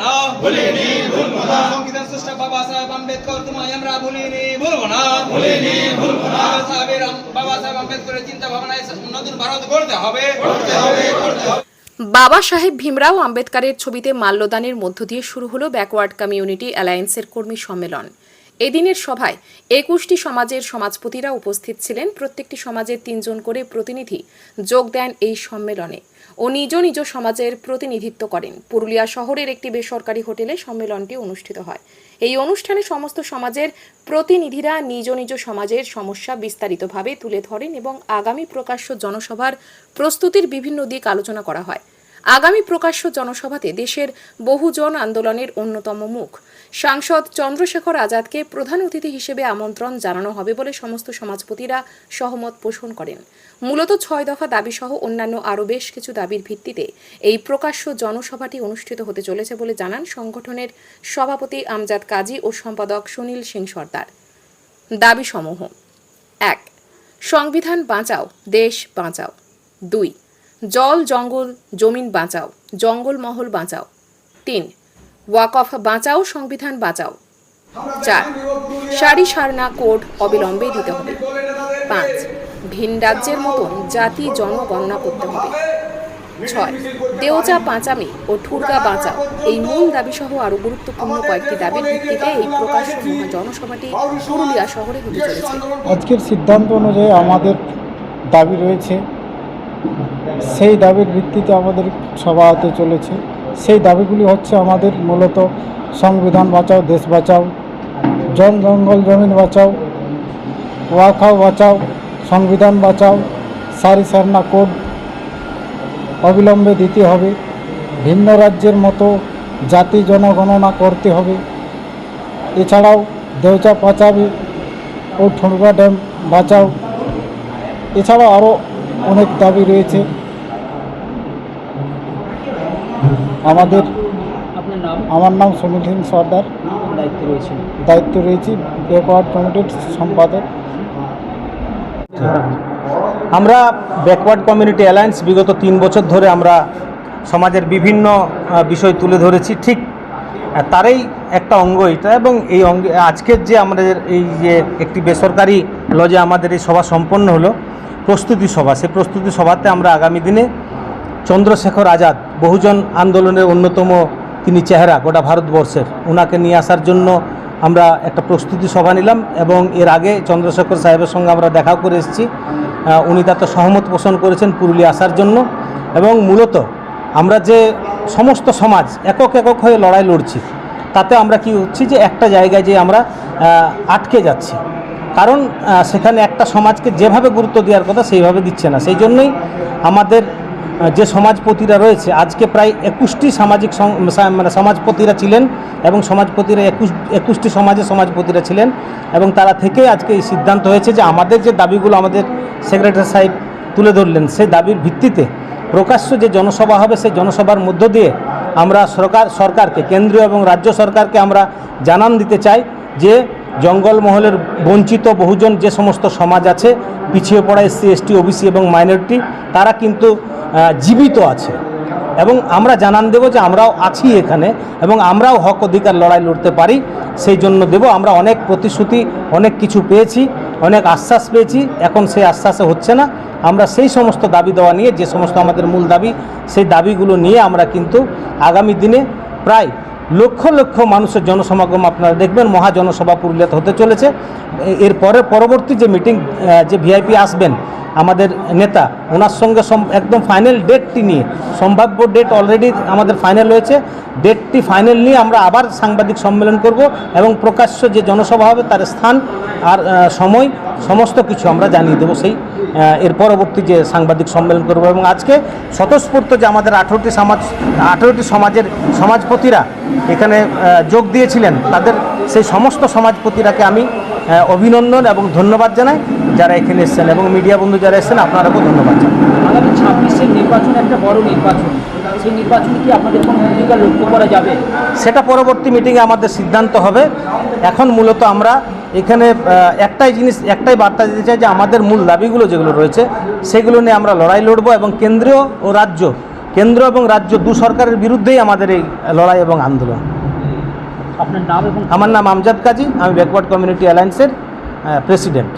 না ভুলিনি ভুলবো না। সংবিধান স্রষ্টা বাবা সাহেব আম্বেদকর তোমায় আমরা ভুলিনি ভুলবো না। ভুলিনি ভুলবো না। সাহেবের বাবা সাহেব আম্বেদকরের চিন্তা ভাবনায় নতুন ভারত গড়তে হবে। গড়তে হবে গড়তে হবে। বাবা সাহেব ভীমরাও আম্বেদকারের ছবিতে মাল্যদানের মধ্য দিয়ে শুরু হলো ব্যাকওয়ার্ড কমিউনিটি অ্যালায়েন্সের কর্মী সম্মেলন। এদিনের সভায় একুশটি সমাজের সমাজপতিরা উপস্থিত ছিলেন। প্রত্যেকটি সমাজের তিনজন করে প্রতিনিধি যোগ দেন এই সম্মেলনে ও নিজ নিজ সমাজের প্রতিনিধিত্ব করেন। পুরুলিয়া শহরের একটি বেসরকারি হোটেলে সম্মেলনটি অনুষ্ঠিত হয়। এই অনুষ্ঠানে সমস্ত সমাজের প্রতিনিধিরা নিজ নিজ সমাজের সমস্যা বিস্তারিতভাবে তুলে ধরেন এবং আগামী প্রকাশ্য জনসভার প্রস্তুতির বিভিন্ন দিক আলোচনা করা হয়। আগামী প্রকাশ্য জনসভাতে দেশের বহুজন আন্দোলনের অন্যতম মুখ। সাংসদ চন্দ্রশেখর আজাদকে প্রধান অতিথি হিসেবে আমন্ত্রণ জানানো হবে বলে সমস্ত সমাজপতিরা সহমত পোষণ করেন। মূলত ছয় দফা দাবিসহ অন্যান্য আরও বেশ কিছু দাবির ভিত্তিতে এই প্রকাশ্য জনসভাটি অনুষ্ঠিত হতে চলেছে বলে জানান সংগঠনের সভাপতি আমজাদ কাজী ও সম্পাদক সুনীল সিং সর্দার। দাবিসমূহ। এক, সংবিধান বাঁচাও, দেশ বাঁচাও। দুই জল, জঙ্গল, জমিন বাঁচাও, জঙ্গল মহল বাঁচাও। তিন ওয়াকফ বাঁচাও, সংবিধান বাঁচাও। চার, সারি সারনা কোড অবিলম্বে দিতে হবে। পাঁচ, ভিন রাজ্যের মতন জাতি জনগণনা করতে হবে। ছয়, দেওচা পাঁচামি ও ঠুরগা বাঁচাও। এই মূল দাবি সহ আরও গুরুত্বপূর্ণ কয়েকটি দাবির ভিত্তিতে এই প্রকাশ জনসভাটি পুরুলিয়া শহরে হতে চলেছে। আজকের সিদ্ধান্ত অনুযায়ী আমাদের দাবি রয়েছে সেই দাবির ভিত্তিতে আমাদের সভা হতে চলেছে। সেই দাবিগুলি হচ্ছে আমাদের মূলত সংবিধান বাঁচাও, দেশ বাঁচাও, জন জঙ্গল জমিন বাঁচাও, ওয়াখাও বাঁচাও, সংবিধান বাঁচাও, সারি সারনা কোড অবিলম্বে দিতে হবে, ভিন্ন রাজ্যের মতো জাতি জনগণনা করতে হবে। এছাড়াও দেউচা পাচাবি ও ঠুনগা ড্যাম বাঁচাও। এছাড়াও আরও অনেক দাবি রয়েছে। আমাদের আমার নাম সুনীল সিং সর্দার। দায়িত্ব রয়েছে দায়িত্ব রয়েছি ব্যাকওয়ার্ড কমিটির সম্পাদক। আমরা ব্যাকওয়ার্ড কমিউনিটি অ্যালায়েন্স বিগত তিন বছর ধরে আমরা সমাজের বিভিন্ন বিষয় তুলে ধরেছি। ঠিক তারই একটা অঙ্গ এটা এবং এই অঙ্গে আজকের যে আমাদের এই যে একটি বেসরকারি লজে আমাদের এই সভা সম্পন্ন হলো প্রস্তুতি সভা। সে প্রস্তুতি সভাতে আমরা আগামী দিনে চন্দ্রশেখর আজাদ বহুজন আন্দোলনের অন্যতম তিনি চেহারা গোটা ভারতবর্ষের। ওনাকে নিয়ে আসার জন্য আমরা একটা প্রস্তুতি সভা নিলাম এবং এর আগে চন্দ্রশেখর সাহেবের সঙ্গে আমরা দেখা করে এসেছি। উনি তাতে সহমত পোষণ করেছেন পুরুলিয়া আসার জন্য এবং মূলত আমরা যে সমস্ত সমাজ একক একক হয়ে লড়াই লড়ছি, তাতে আমরা কি হচ্ছি যে একটা জায়গায় যে আমরা আটকে যাচ্ছি। কারণ সেখানে একটা সমাজকে যেভাবে গুরুত্ব দেওয়ার কথা সেইভাবে দিচ্ছে না। সেই জন্যই আমাদের যে সমাজপতিরা রয়েছে, আজকে প্রায় একুশটি সামাজিক মানে সমাজপতিরা ছিলেন এবং সমাজপতিরা একুশ, একুশটি সমাজে সমাজপতিরা ছিলেন এবং তারা থেকে আজকে এই সিদ্ধান্ত হয়েছে যে আমাদের যে দাবিগুলো আমাদের সেক্রেটারি সাহেব তুলে ধরলেন, সেই দাবির ভিত্তিতে প্রকাশ্য যে জনসভা হবে, সেই জনসভার মধ্য দিয়ে আমরা সরকার, সরকারকে, কেন্দ্রীয় এবং রাজ্য সরকারকে আমরা জানান দিতে চাই যে জঙ্গলমহলের বঞ্চিত বহুজন যে সমস্ত সমাজ আছে, পিছিয়ে পড়া এসসি, এসটি, ওবিসি এবং মাইনরিটি, তারা কিন্তু জীবিত আছে। এবং আমরা জানান দেব যে আমরাও আছি এখানে এবং আমরাও হক অধিকার লড়াই লড়তে পারি, সেই জন্য দেব। আমরা অনেক প্রতিশ্রুতি, অনেক কিছু পেয়েছি, অনেক আশ্বাস পেয়েছি, এখন সেই আশ্বাসে হচ্ছে না। আমরা সেই সমস্ত দাবি দেওয়া নিয়ে, যে সমস্ত আমাদের মূল দাবি, সেই দাবিগুলো নিয়ে আমরা কিন্তু আগামী দিনে প্রায় লক্ষ লক্ষ মানুষের জনসমাগম আপনারা দেখবেন মহা জনসভা পুরুলিয়াতে হতে চলেছে। এর পরে পরবর্তী যে মিটিং যে ভিআইপি আসবেন, আমাদের নেতা, ওনার সঙ্গে একদম ফাইনাল ডেটটি নিয়ে, সম্ভাব্য ডেট অলরেডি আমাদের ফাইনাল হয়েছে। ডেটটি ফাইনাল নিয়ে আমরা আবার সাংবাদিক সম্মেলন করব এবং প্রকাশ্য যে জনসভা হবে, তার স্থান আর সময় সমস্ত কিছু আমরা জানিয়ে দেবো সেই এর পরবর্তী যে সাংবাদিক সম্মেলন করব। এবং আজকে স্বতঃস্ফূর্ত যে আমাদের আঠেরোটি সমাজ, আঠেরোটি সমাজের সমাজপতিরা এখানে যোগ দিয়েছিলেন, তাদের সেই সমস্ত সমাজপতিরাকে আমি অভিনন্দন এবং ধন্যবাদ জানাই। যারা এখানে এসেছেন এবং মিডিয়া বন্ধু যারা এসেছেন আপনারাকেও ধন্যবাদ। আগামী ছাব্বিশের নির্বাচন একটা বড় নির্বাচন। সেই নির্বাচনে কি আপনাদের কোনো ভূমিকা লক্ষ্য করা যাবে? সেটা পরবর্তী মিটিংয়ে আমাদের সিদ্ধান্ত হবে। এখন মূলত আমরা এখানে একটাই জিনিস একটাই বার্তা দিতে চাই যে আমাদের মূল দাবিগুলো যেগুলো রয়েছে সেগুলো নিয়ে আমরা লড়াই লড়ব এবং কেন্দ্রীয় ও রাজ্য কেন্দ্র এবং রাজ্য দু সরকারের বিরুদ্ধেই আমাদের এই লড়াই এবং আন্দোলন। আপনার নাম আমার নাম আমজাদ কাজী আমি ব্যাকওয়ার্ড কমিউনিটি অ্যালায়েন্সের প্রেসিডেন্ট।